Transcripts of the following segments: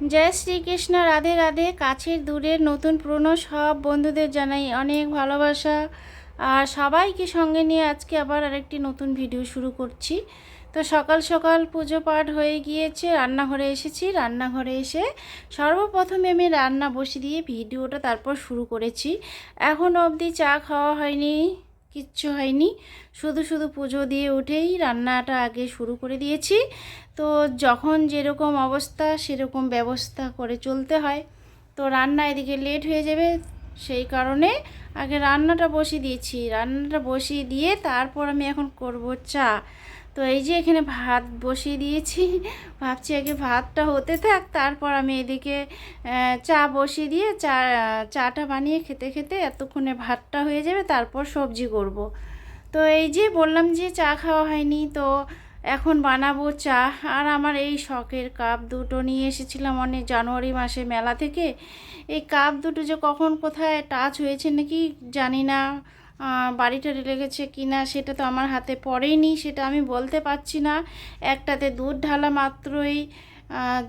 জয় শ্রীকৃষ্ণ, রাধে রাধে। কাছের দূরের নতুন পুরনো সব বন্ধুদের জানাই অনেক ভালোবাসা। আর সবাইকে সঙ্গে নিয়ে আজকে আবার আরেকটি নতুন ভিডিও শুরু করছি। তো সকাল সকাল পুজো পাঠ হয়ে গিয়েছে, রান্নাঘরে এসেছি। রান্নাঘরে এসে সর্বপ্রথমে আমি রান্না বসে দিয়ে ভিডিওটা তারপর শুরু করেছি। এখন অবধি চা খাওয়া হয়নি। কিচ্ছু হয়নি। শুধু শুধু পুজো দিয়ে উঠেই রান্নাটা আগে শুরু করে দিয়েছি। তো যখন যেরকম অবস্থা, সেরকম ব্যবস্থা করে চলতে হয়। তো রান্না এদিকে লেট হয়ে যাবে, সেই কারণে আগে রান্নাটা বসিয়ে দিয়েছি। রান্নাটা বসিয়ে দিয়ে তারপর আমি এখন করব চা। তো এই যে এখানে ভাত বসিয়ে দিয়েছি। ভাবছি আগে ভাতটা হতে থাক, তারপর আমি এদিকে চা বসিয়ে দিয়ে চা, চাটা বানিয়ে খেতে খেতে এতক্ষণে ভাতটা হয়ে যাবে, তারপর সবজি করব। তো এই যে বললাম যে চা খাওয়া হয়নি, তো এখন বানাবো চা। আর আমার এই শখের কাপ দুটো নিয়ে এসেছিলাম অনেক জানুয়ারি মাসে মেলা থেকে। এই কাপ দুটো যে কখন কোথায় টাচ হয়েছে নাকি জানি না। আহ, বাড়িটা লেগেছে কি না সেটা তো আমার হাতে পড়েনি সেটা আমি বলতে পারছি না। একটাতে দুধ ঢালা মাত্রই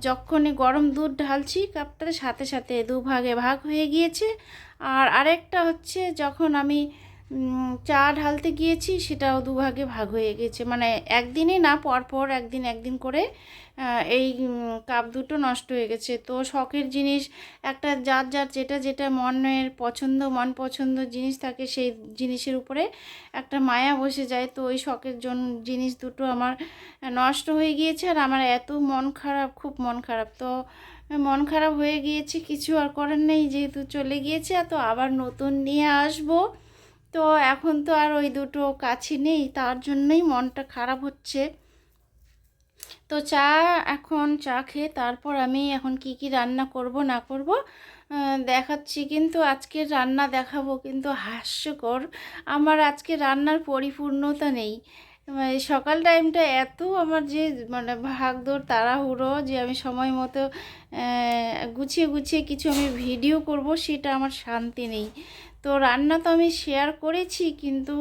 যখনই গরম দুধ ঢালছি কাপটার সাথে সাথে দুভাগে ভাগ হয়ে গিয়েছে। আর আরেকটা হচ্ছে যখন আমি চা ঢালতে গিয়েছি, সেটাও দুভাগে ভাগ হয়ে গেছে। মানে একদিনে না পরপর একদিন একদিন করে এই কাপ দুটো নষ্ট হয়ে গেছে। তো শখের জিনিস, একটা যার যার যেটা যেটা মনের পছন্দ, মন পছন্দ জিনিস থাকে, সেই জিনিসের উপরে একটা মায়া বসে যায়। তো ওই শখের জন্য জিনিস দুটো আমার নষ্ট হয়ে গিয়েছে, আর আমার এত মন খারাপ, খুব মন খারাপ। তো মন খারাপ হয়ে গিয়েছে, কিছু আর করার নেই, যেহেতু চলে গিয়েছে তো আবার নতুন নিয়ে আসব। তো এখন তো আর ওই দুটো কাছে নেই, তার জন্যই মনটা খারাপ হচ্ছে। তো চা এখন চা খেয়ে তারপর আমি এখন কি কি রান্না করব না করব দেখাচ্ছি। কিন্তু আজকের রান্না দেখাবো কিন্তু হাস্যকর। আমার আজকে রান্নার পরিপূর্ণতা নেই। মানে সকাল টাইমটা এত আমার যে মানে ভাগদৌড় তাড়াহুড়ো যে আমি সময় মতো গুছিয়ে গুছিয়ে কিছু আমি ভিডিও করব, সেটা আমার শান্তি নেই। তো রান্না তো আমি শেয়ার করেছি, কিন্তু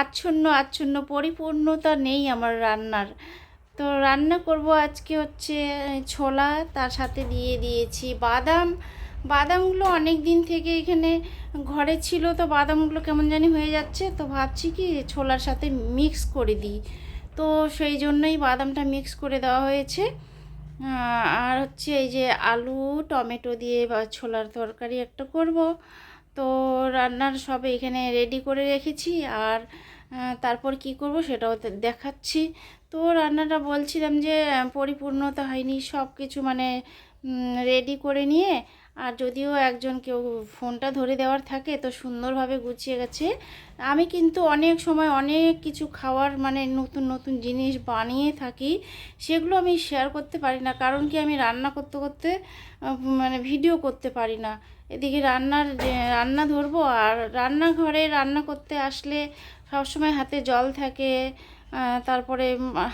আচ্ছন্ন আচ্ছন্ন পরিপূর্ণতা নেই আমার রান্নার। তো রান্না করব আজকে হচ্ছে ছোলা, তার সাথে দিয়ে দিয়েছি বাদাম। বাদামগুলো অনেক দিন থেকে এখানে ঘরে ছিল, তো বাদামগুলো কেমন জানি হয়ে যাচ্ছে, তো ভাবছি কি ছোলার সাথে মিক্স করে দিই। তো সেই জন্যই বাদামটা মিক্স করে দেওয়া হয়েছে। আর হচ্ছে এই যে আলু, টমেটো দিয়ে বা ছোলার তরকারি একটা করব। তো রান্নার সব এখানে রেডি করে রেখেছি আর তারপর কি করব সেটাও দেখাচ্ছি। তো রান্নাটা বলছিলাম যে, পরিপূর্ণতা হয়নি সব কিছু মানে রেডি করে নিয়ে আর যদিও একজন কেউ ফোনটা ধরে দেওয়ার থাকে, তো সুন্দরভাবে গুছিয়ে গেছে। আমি কিন্তু অনেক সময় অনেক কিছু খাওয়ার মানে নতুন নতুন জিনিস বানিয়ে থাকি, সেগুলো আমি শেয়ার করতে পারি না। কারণ কি আমি রান্না করতে করতে মানে ভিডিও করতে পারি না। এদিকে রান্নার রান্না ধরবো আর রান্নাঘরে রান্না করতে আসলে সবসময় হাতে জল থাকে তারপরে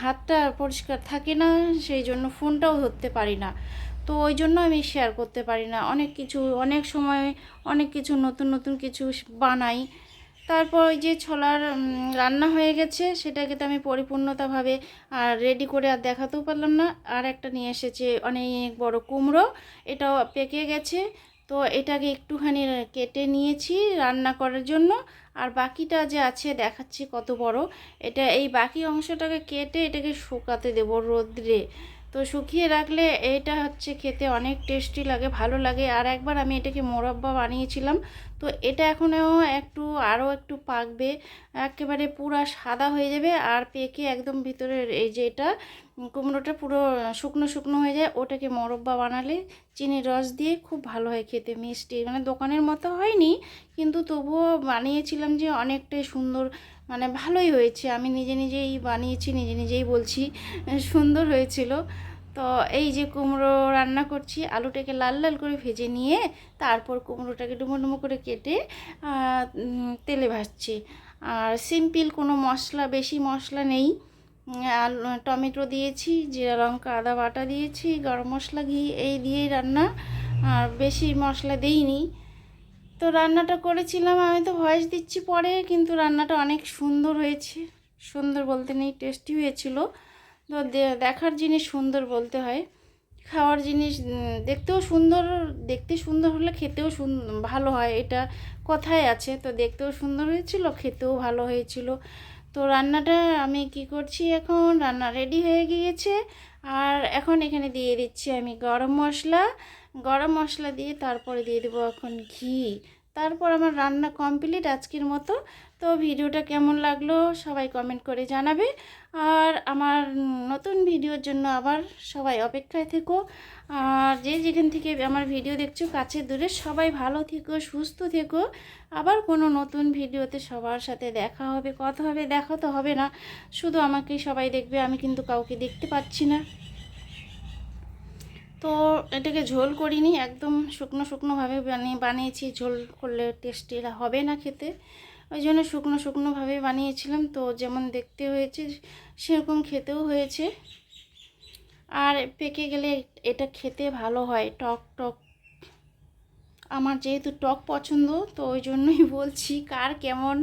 হাতটা পরিষ্কার থাকে না, সেই জন্য ফোনটাও ধরতে পারি না। তো ওই জন্য আমি শেয়ার করতে পারি না। অনেক কিছু, অনেক সময় অনেক কিছু, নতুন নতুন কিছু বানাই। তারপর ওই যে ছোলার রান্না হয়ে গেছে, সেটাকে তো আমি পরিপূর্ণতাভাবে আর রেডি করে আর দেখাতেও পারলাম না। আর একটা নিয়ে এসেছে অনেক বড় কুমড়ো, এটাও পেকে গেছে। তো এটাকে একটুখানি কেটে নিয়েছি রান্না করার জন্য। আর বাকিটা যে আছে, দেখাচ্ছি কত বড়। এটা এই বাকি অংশটাকে কেটে এটাকে শুকাতে দেবো রোদ্রে। তো শুকিয়ে রাখলে এটা হচ্ছে খেতে অনেক টেস্টি লাগে, ভালো লাগে। আর একবার আমি এটাকে মোরব্বা বানিয়েছিলাম, তো এটা এখনও একটু, আরও একটু পাকবে, একেবারে পুরো সাদা হয়ে যাবে। আর পেকে একদম ভিতরের এই যে এটা, কুমড়োটা পুরো শুকনো শুকনো হয়ে যায়, ওটাকে মোরব্বা বানালে চিনির রস দিয়ে খুব ভালো হয় খেতে, মিষ্টি। মানে দোকানের মতো হয়নি, কিন্তু তবুও বানিয়েছিলাম যে অনেকটাই সুন্দর মানে ভালোই হয়েছে। আমি নিজে নিজেই বানিয়েছি, নিজে নিজেই বলছি, সুন্দর হয়েছিল। তো এই যে কুমড়ো রান্না করছি, আলুটাকে লাল লাল করে ভেজে নিয়ে তারপর কুমড়োটাকে ডুমো ডুমো করে কেটে তেলে ভাজছি। আর সিম্পল কোনো মশলা, বেশি মশলা নেই। আলু টমেটো দিয়েছি, জিরা লঙ্কা, আদা বাটা দিয়েছি, গরম মশলা ঘি, এই দিয়েই রান্না। আর বেশি মশলা দেইনি। তো রান্নাটা করেছিলাম, আমি তো ভয়েস দিচ্ছি পরে, কিন্তু রান্নাটা অনেক সুন্দর হয়েছে। সুন্দর বলতে নেই টেস্টি হয়েছিল। তো দেখার জিনিস সুন্দর বলতে হয়। খাওয়ার জিনিস দেখতেও সুন্দর, দেখতে সুন্দর হলে খেতেও ভালো হয়, এটা কথায় আছে। তো দেখতেও সুন্দর হয়েছিল, খেতেও ভালো হয়েছিল। তো রান্নাটা আমি কি করছি এখন? রান্না রেডি হয়ে গিয়েছে। আর এখন এখানে দিয়ে দিচ্ছি আমি গরম মশলা গরম মশলা দিয়ে তারপরে দিয়ে দেবো এখন ঘি। তারপর আমার রান্না কমপ্লিট আজকের মতো। তো ভিডিওটা কেমন লাগল সবাই কমেন্ট করে জানাবে। আর আমার নতুন ভিডিওর জন্য আবার সবাই অপেক্ষায় থেকো। আর যে যেখান থেকে আমার ভিডিও দেখছ কাছে দূরে সবাই ভালো থেকো, সুস্থ থেকো। আবার কোনো নতুন ভিডিওতে সবার সাথে দেখা হবে, কথা হবে, দেখা তো হবে না। শুধু আমাকেই সবাই দেখবে, আমি কিন্তু কাউকে দেখতে পাচ্ছি না। তো এটাকে ঝোল করিনি, একদম শুকনো শুকনোভাবে বানিয়ে, বানিয়েছি। ঝোল করলে টেস্টি হবে না খেতে। ওই জন্য শুকনো শুকনোভাবে বানিয়েছিলাম। তো যেমন দেখতে হয়েছে, সেরকম খেতেও হয়েছে। আর পেকে গেলে এটা খেতে ভালো হয়, টক টক আমার যেহেতু টক পছন্দ, তো ওই জন্যই বলছি কার কেমন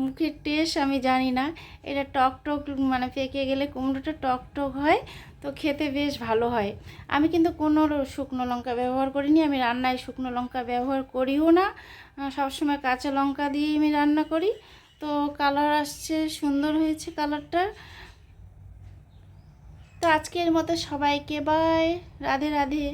মুখের টেস্ট আমি জানি না। এটা টক টক মানে পেকে গেলে কুমড়োটা টক টক হয়, তো খেতে বেশ ভালো হয়। আমি কিন্তু কোনো শুকনো লঙ্কা ব্যবহার করিনি, আমি রান্নায় শুকনো লঙ্কা ব্যবহার করিও না। সবসময় কাঁচা লঙ্কা দিয়েই আমি রান্না করি। তো কালার আসছে, সুন্দর হয়েছে কালারটা। তো আজকের মতো সবাইকে বাই রাধে রাধে।